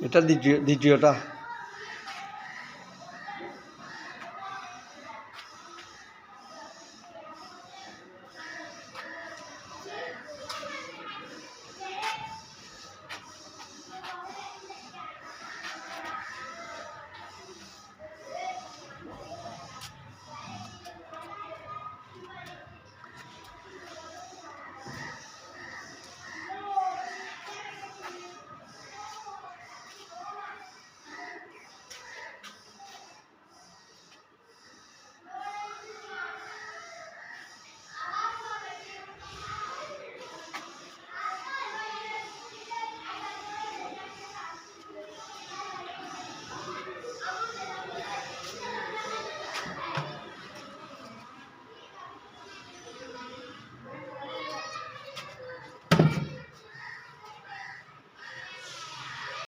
এটা দ্বিতীয় দ্বিতীয়টা।